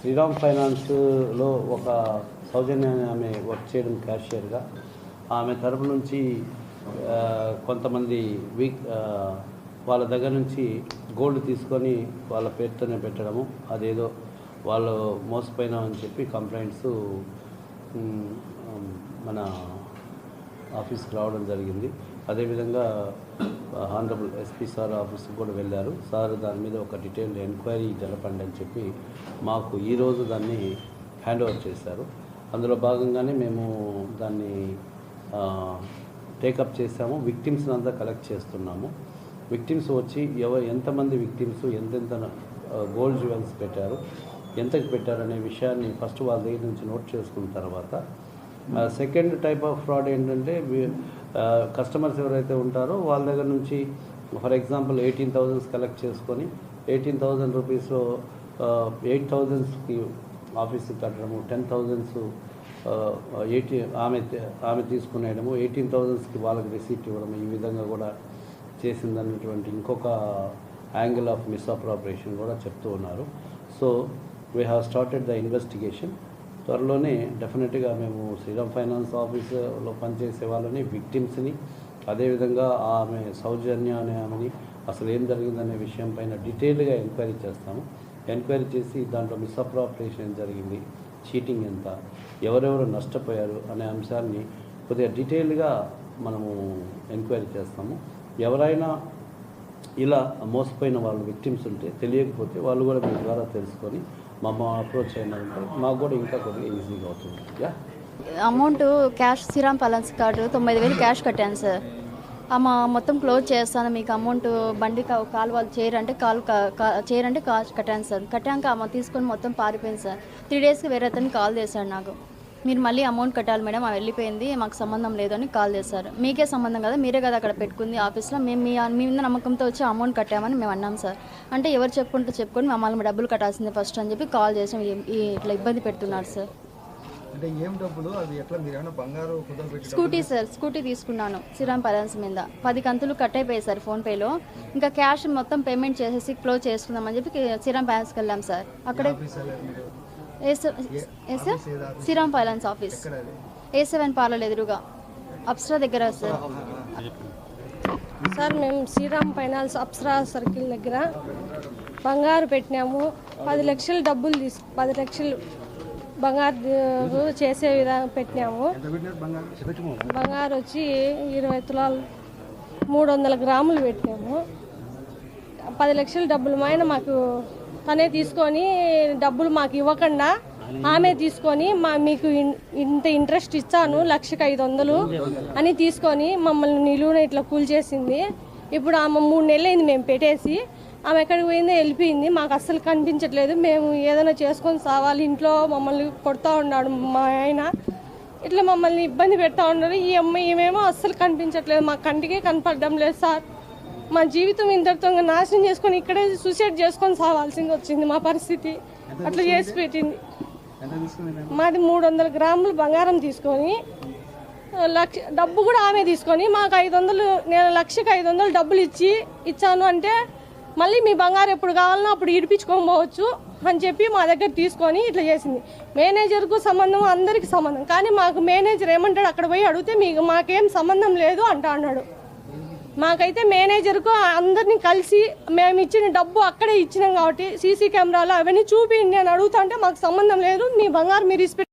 శ్రీరామ్ ఫైనాన్స్లో ఒక సౌజన్య ఆమె వర్క్ చేయడం క్యాషియర్గా. ఆమె తరపు నుంచి కొంతమంది వీక్ వాళ్ళ దగ్గర నుంచి గోల్డ్ తీసుకొని వాళ్ళ పేరుతోనే పెట్టడము అదేదో వాళ్ళు మోసపోయినామని చెప్పి కంప్లైంట్స్ మన ఆఫీస్కి రావడం జరిగింది. అదేవిధంగా ఆనరబుల్ ఎస్పీ సార్ ఆఫీస్కి కూడా వెళ్ళారు. సార్ దాని మీద ఒక డీటెయిల్డ్ ఎంక్వైరీ జరపండి అని చెప్పి మాకు ఈరోజు దాన్ని హ్యాండ్ ఓవర్ చేశారు. అందులో భాగంగానే మేము దాన్ని టేకప్ చేసాము విక్టిమ్స్ని అంతా కలెక్ట్ చేస్తున్నాము. విక్టిమ్స్ వచ్చి ఎవ ఎంతమంది విక్టిమ్స్ ఎంతెంత గోల్డ్ జ్యువెల్స్ పెట్టారు ఎంతకి పెట్టారు అనే విషయాన్ని ఫస్ట్ వాళ్ళ దగ్గర నుంచి నోట్ చేసుకున్న తర్వాత సెకండ్ టైప్ ఆఫ్ ఫ్రాడ్ ఏంటంటే కస్టమర్స్ ఎవరైతే ఉంటారో వాళ్ళ దగ్గర నుంచి for example eighteen thousands collect చేసుకొని ఎయిటీన్ థౌజండ్ రూపీస్లో ఎయిట్ థౌజండ్స్కి ఆఫీస్కి కట్టడము టెన్ థౌజండ్స్ ఎయిటీ ఆమె ఆమె తీసుకునేయడము ఎయిటీన్ థౌజండ్స్కి వాళ్ళకి రిసీప్ట్ ఇవ్వడం ఈ విధంగా కూడా చేసిందన్నటువంటి ఇంకొక యాంగిల్ ఆఫ్ మిస్అప్రాపరేషన్ కూడా చెప్తూ ఉన్నారు. So we have started the investigation త్వరలోనే డెఫినెట్గా మేము శ్రీరామ్ ఫైనాన్స్ ఆఫీసులో పనిచేసే వాళ్ళని విక్టిమ్స్ని అదేవిధంగా ఆమె సౌజన్య అనే ఆమెని అసలు ఏం జరిగిందనే విషయం పైన డీటెయిల్గా ఎంక్వైరీ చేస్తాము. ఎంక్వైరీ చేసి దాంట్లో మిస్అప్రాపరేషన్ ఏం జరిగింది చీటింగ్ ఎంత ఎవరెవరు నష్టపోయారు అనే అంశాన్ని కొద్దిగా డీటెయిల్గా మనము ఎంక్వైరీ చేస్తాము. ఎవరైనా ఇలా మోసపోయిన వాళ్ళు విక్టిమ్స్ ఉంటే తెలియకపోతే వాళ్ళు కూడా మీ ద్వారా తెలుసుకొని మమ్మ అప్రోచ్ అయినారంటే మాకు కూడా ఇంకా కొద్దిగా ఈజీగా అవుతుంది. Yeah amount cash Sriram finance card తొమ్మిది వేలు క్యాష్ కట్టాను సార్ అమ్మ మొత్తం క్లోజ్ చేస్తాను. మీకు అమౌంట్ బండి కాల్ వాళ్ళు చేయరంటే కాల్ చేయరంటే కాల్ కట్టాను సార్ కట్టాక అమ్మ తీసుకొని మొత్తం పారిపోయింది సార్ త్రీ డేస్కి వేరే అతను కాల్ చేశాడు నాకు. మీరు మళ్ళీ అమౌంట్ కట్టాలి మేడం ఆమె వెళ్ళిపోయింది మాకు సంబంధం లేదు అని కాల్ చేశారు. మీకే సంబంధం కదా మీరే కదా అక్కడ పెట్టుకుంది ఆఫీస్లో మేము మీ మీ మీద నమ్మకంతో వచ్చి అమౌంట్ కట్టామని మేము అన్నాం సార్. అంటే ఎవరు చెప్పుకుంటే చెప్పుకొని మమ్మల్ని డబ్బులు కట్టాల్సిందే ఫస్ట్ అని చెప్పి కాల్ చేసాం. ఇట్లా ఇబ్బంది పెడుతున్నారు సార్. అంటే ఏం డబ్బులు? అవి ఎట్లా మీరు ఏమైనా బంగారు స్కూటీ సార్ స్కూటీ తీసుకున్నాను శ్రీరామ్ ఫైనాన్స్ మీద. పది కంతులు కట్ అయిపోయాయి సార్ ఫోన్పేలో ఇంకా క్యాష్ మొత్తం పేమెంట్ చేసేసి క్లోజ్ చేసుకుందామని చెప్పి శ్రీరామ్ ఫైనాన్స్కి వెళ్ళాం సార్. అక్కడే sir? Sriram finance office. A seven parlour ఎదురుగా. అప్సరా దగ్గర సార్. సార్ మేము శ్రీరామ్ ఫైనాన్స్ అప్సరా సర్కిల్ దగ్గర బంగారు పెట్టినాము. పది లక్షలు డబ్బులు తీసు పది లక్షలు బంగారు చేసే విధంగా పెట్టినాము. బంగారు? వచ్చి ఇరవై తులాలు మూడు వందల గ్రాములు పెట్టినాము. పది లక్షల డబ్బులు మైన మాకు తనే తీసుకొని డబ్బులు మాకు ఇవ్వకుండా ఆమె తీసుకొని మా మీకు ఇంత ఇంట్రెస్ట్ ఇచ్చాను లక్షకు ఐదు వందలు అని తీసుకొని మమ్మల్ని నిలువున ఇట్లా కూల్చేసింది ఇప్పుడు ఆమె మూడు నెలలైంది అయింది మేము పెట్టేసి ఆమె ఎక్కడికి పోయిందో వెళ్ళిపోయింది మాకు అస్సలు కనిపించట్లేదు. మేము ఏదైనా చేసుకొని సావాలి ఇంట్లో మమ్మల్ని కొడతా ఉన్నాడు మా ఆయన. ఇట్లా మమ్మల్ని ఇబ్బంది పెడతా ఉన్నారు. ఈ అమ్మాయి ఏమేమో అస్సలు కనిపించట్లేదు. మా కంటికే కనపడడం లేదు సార్. మా జీవితం ఇంతటితో నాశనం చేసుకొని ఇక్కడే సూసైడ్ చేసుకొని సావాల్సింది వచ్చింది మా పరిస్థితి. అట్లా చేసి పెట్టింది. మాది మూడు వందల గ్రాములు బంగారం తీసుకొని లక్ష డబ్బు కూడా ఆమె తీసుకొని మాకు ఐదు వందలు నేను లక్షకి ఐదు వందలు డబ్బులు ఇచ్చి ఇచ్చాను అంటే మళ్ళీ మీ బంగారం ఎప్పుడు కావాలన్నా అప్పుడు ఇడిపించుకొని పోవచ్చు అని చెప్పి మా దగ్గర తీసుకొని ఇట్లా చేసింది. మేనేజర్కు సంబంధం అందరికి సంబంధం. కానీ మాకు మేనేజర్ ఏమంటాడు? అక్కడ పోయి అడిగితే మీకు మాకేం సంబంధం లేదు అంటా అన్నాడు. మాకైతే మేనేజర్కు అందరినీ కలిసి మేము ఇచ్చిన డబ్బు అక్కడే ఇచ్చినాం కాబట్టి సీసీ కెమెరాలు అవన్నీ చూపించండి అని అడుగుతా అంటే మాకు సంబంధం లేదు మీ బంగారు మీరు ఇస్పెట్